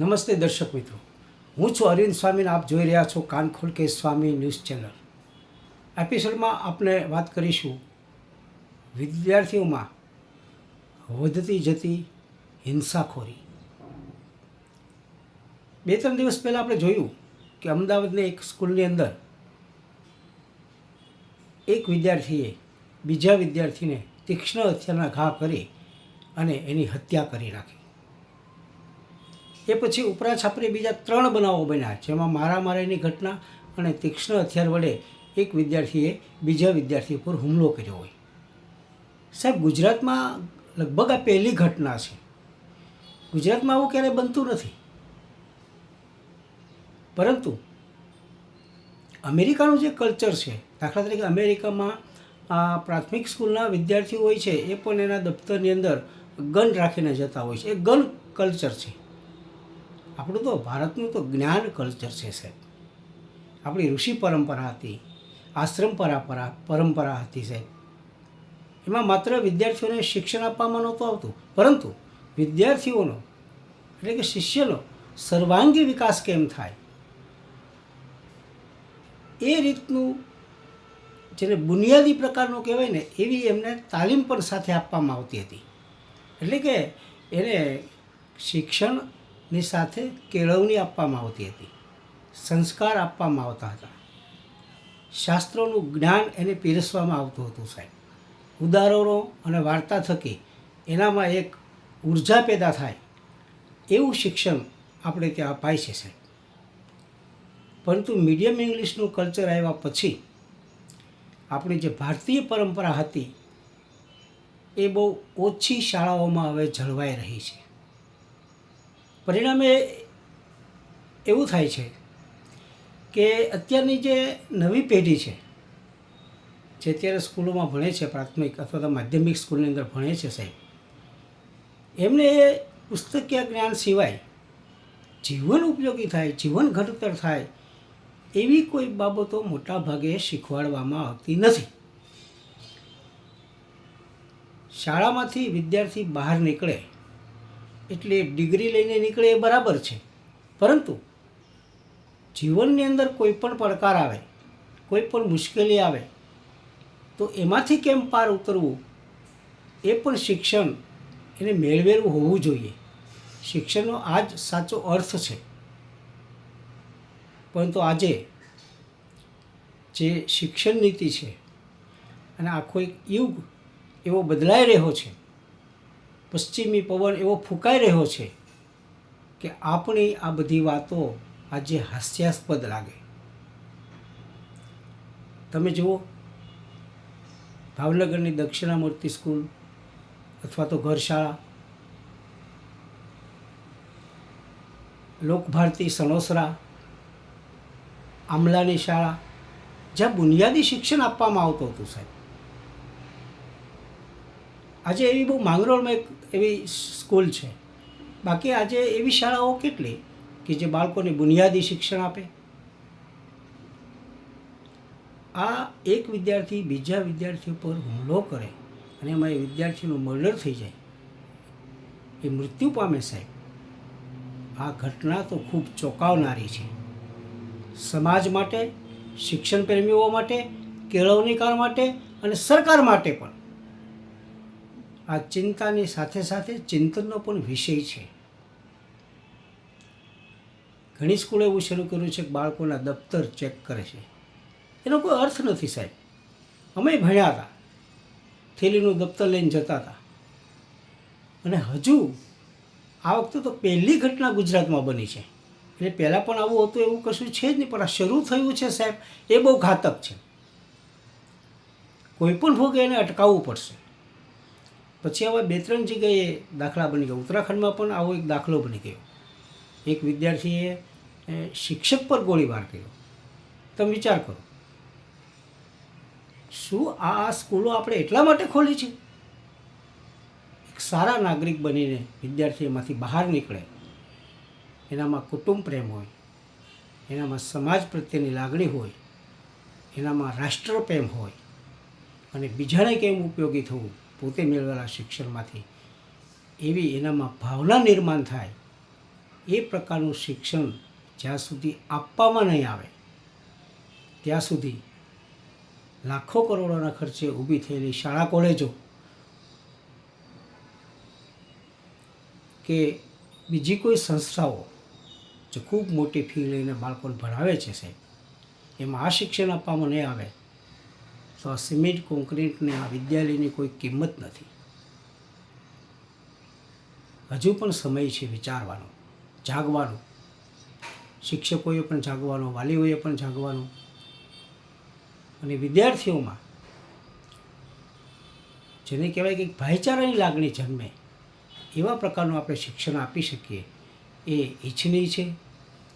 નમસ્તે દર્શક મિત્રો. હું છું અરવિંદ સ્વામીને આપ જોઈ રહ્યા છો કાનખોલ કે સ્વામી ન્યૂઝ ચેનલ. એપિસોડમાં આપણે વાત કરીશું વિદ્યાર્થીઓમાં વધતી જતી હિંસાખોરી. બે ત્રણ દિવસ પહેલાં આપણે જોયું કે અમદાવાદની એક સ્કૂલની અંદર એક વિદ્યાર્થીએ બીજા વિદ્યાર્થીને તીક્ષ્ણ હથિયારના ઘા કરી અને એની હત્યા કરી નાખી. એ પછી ઉપરા છાપરે બીજા ત્રણ બનાવો બન્યા, જેમાં મારામારીની ઘટના અને તીક્ષ્ણ હથિયાર વડે એક વિદ્યાર્થીએ બીજા વિદ્યાર્થી ઉપર હુમલો કર્યો હોય. સાહેબ, ગુજરાતમાં લગભગ આ પહેલી ઘટના છે. ગુજરાતમાં આવું ક્યારેય બનતું નથી. પરંતુ અમેરિકાનું જે કલ્ચર છે, દાખલા તરીકે અમેરિકામાં આ પ્રાથમિક સ્કૂલના વિદ્યાર્થીઓ હોય છે, એ પણ એના દફતરની અંદર ગન રાખીને જતા હોય છે. એ ગન કલ્ચર છે. આપણું તો ભારતનું તો જ્ઞાન કલ્ચર છે, સાહેબ. આપણી ઋષિ પરંપરા હતી, આશ્રમ પરંપરા પરંપરા હતી, સાહેબ. એમાં માત્ર વિદ્યાર્થીઓને શિક્ષણ આપવામાં નહોતું આવતું. પરંતુ વિદ્યાર્થીઓનો, એટલે કે શિષ્યનો સર્વાંગી વિકાસ કેમ થાય? એ રીતનું જેને બુનિયાદી પ્રકારનું કહેવાય ને, એવી એમને તાલીમ પણ સાથે આપવામાં આવતી હતી. એટલે કે એને શિક્ષણની સાથે કેળવણી આપવામાં આવતી હતી. સંસ્કાર આપવામાં આવતા હતા. શાસ્ત્રોનું જ્ઞાન એને પીરસવામાં આવતું હતું સાહેબ. ઉદાહરણો અને વાર્તા થકી એનામાં એક ઊર્જા પેદા થાય એવું શિક્ષણ આપણે ત્યાં અપાય છે સાહેબ. પરંતુ મીડિયમ ઇંગ્લિશનું કલ્ચર આવ્યા પછી આપણી જે ભારતીય પરંપરા હતી એ બહુ ઓછી શાળાઓમાં હવે જળવાઈ રહી છે. પરિણામે એવું થાય છે કે અત્યારની જે નવી પેઢી છે, જે અત્યારે સ્કૂલોમાં ભણે છે, પ્રાથમિક અથવા તો માધ્યમિક સ્કૂલની અંદર ભણે છે સાહેબ, એમને એ પુસ્તકીય જ્ઞાન સિવાય જીવન ઉપયોગી થાય, જીવન ઘડતર થાય એવી કોઈ બાબતો મોટા ભાગે શીખવાડવામાં આવતી નથી. શાળામાંથી વિદ્યાર્થી બહાર નીકળે એટલે ડિગ્રી લઈને નીકળે એ બરાબર છે. પરંતુ જીવનની અંદર કોઈ પણ પડકાર આવે, કોઈ પણ મુશ્કેલી આવે, તો એમાંથી કેમ પાર ઉતરવું? એ પણ શિક્ષણ એને મેળવેલું હોવું જોઈએ. શિક્ષણનો આ જ સાચો અર્થ છે. પરંતુ આજે જે શિક્ષણ નીતિ છે અને આખો એક યુગ એવો બદલાઈ રહ્યો છે પશ્ચિમી પવન એવો ફૂંકાઈ રહ્યો છે કે આપણી આ બધી વાતો આજે હાસ્યાસ્પદ લાગે. તમે જુઓ, ભાવનગરની દક્ષિણામૂર્તિ સ્કૂલ અથવા તો ઘરશાળા, લોકભારતી સણોસરા, આમલાની શાળા, જ્યાં બુનિયાદી શિક્ષણ આપવામાં આવતું હતું સાહેબ. આજે એવી બહુ માંગરોળમાં એક એવી સ્કૂલ છે. બાકી આજે એવી શાળાઓ કેટલી કે જે બાળકોને બુનિયાદી શિક્ષણ આપે? આ એક વિદ્યાર્થી બીજા વિદ્યાર્થી પર હુમલો કરે અને એમાં એ વિદ્યાર્થીનું મર્ડર થઈ જાય. એ મૃત્યુ પામે સાહેબ. આ ઘટના તો ખૂબ ચોંકાવનારી છે. સમાજ માટે શિક્ષણ પ્રેમીઓ માટે, કેળવણીકાર માટે અને સરકાર માટે પણ. આ ચિંતાની સાથે સાથે ચિંતનનો પણ વિષય છે. ઘણી સ્કૂલે એવું શરૂ કર્યું છે કે બાળકોના દફતર ચેક કરે છે. એનો કોઈ અર્થ નથી સાહેબ. અમે ભણ્યા હતા. થેલીનું દફતર લઈને જતા હતા. અને હજુ આ વખતે તો પહેલી ઘટના ગુજરાતમાં બની છે. એટલે પહેલાં પણ આવું હતું એવું કશું છે જ નહીં, પણ આ શરૂ થયું છે સાહેબ, એ બહુ ઘાતક છે. કોઈ પણ ભોગે એને અટકાવવું પડશે. પછી હવે બે ત્રણ જગ્યાએ દાખલા બની ગયા. ઉત્તરાખંડમાં પણ આવો એક દાખલો બની ગયો. એક વિદ્યાર્થીએ શિક્ષક પર ગોળીબાર કર્યો. તમે વિચાર કરો. શું આ સ્કૂલો આપણે એટલા માટે ખોલી છે? એક સારા નાગરિક બનીને વિદ્યાર્થી એમાંથી બહાર નીકળે. એનામાં કુટુંબ પ્રેમ હોય. એનામાં સમાજ પ્રત્યેની લાગણી હોય. એનામાં રાષ્ટ્ર પ્રેમ હોય. અને બીજાને કેમ ઉપયોગી થવું? પોતે મેળવેલા શિક્ષણમાંથી. એવી એનામાં ભાવના નિર્માણ થાય. એ પ્રકારનું શિક્ષણ જ્યાં સુધી આપવામાં નહીં આવે, ત્યાં સુધી લાખો કરોડોના ખર્ચે ઊભી થયેલી શાળા કોલેજો કે બીજી કોઈ સંસ્થાઓ જે ખૂબ મોટી ફી લઈને બાળકોને ભણાવે છે સાહેબ, એમાં આ શિક્ષણ આપવામાં નહીં આવે. તો આ સિમેન્ટ કોન્ક્રીટને આ વિદ્યાલયની કોઈ કિંમત નથી. હજુ પણ સમય છે વિચારવાનો, જાગવાનો. શિક્ષકોએ પણ જાગવાનો, વાલીઓએ પણ જાગવાનું. અને વિદ્યાર્થીઓમાં જેને કહેવાય કે ભાઈચારાની લાગણી જન્મે, એવા પ્રકારનું આપણે શિક્ષણ આપી શકીએ, એ ઈચ્છનીય છે.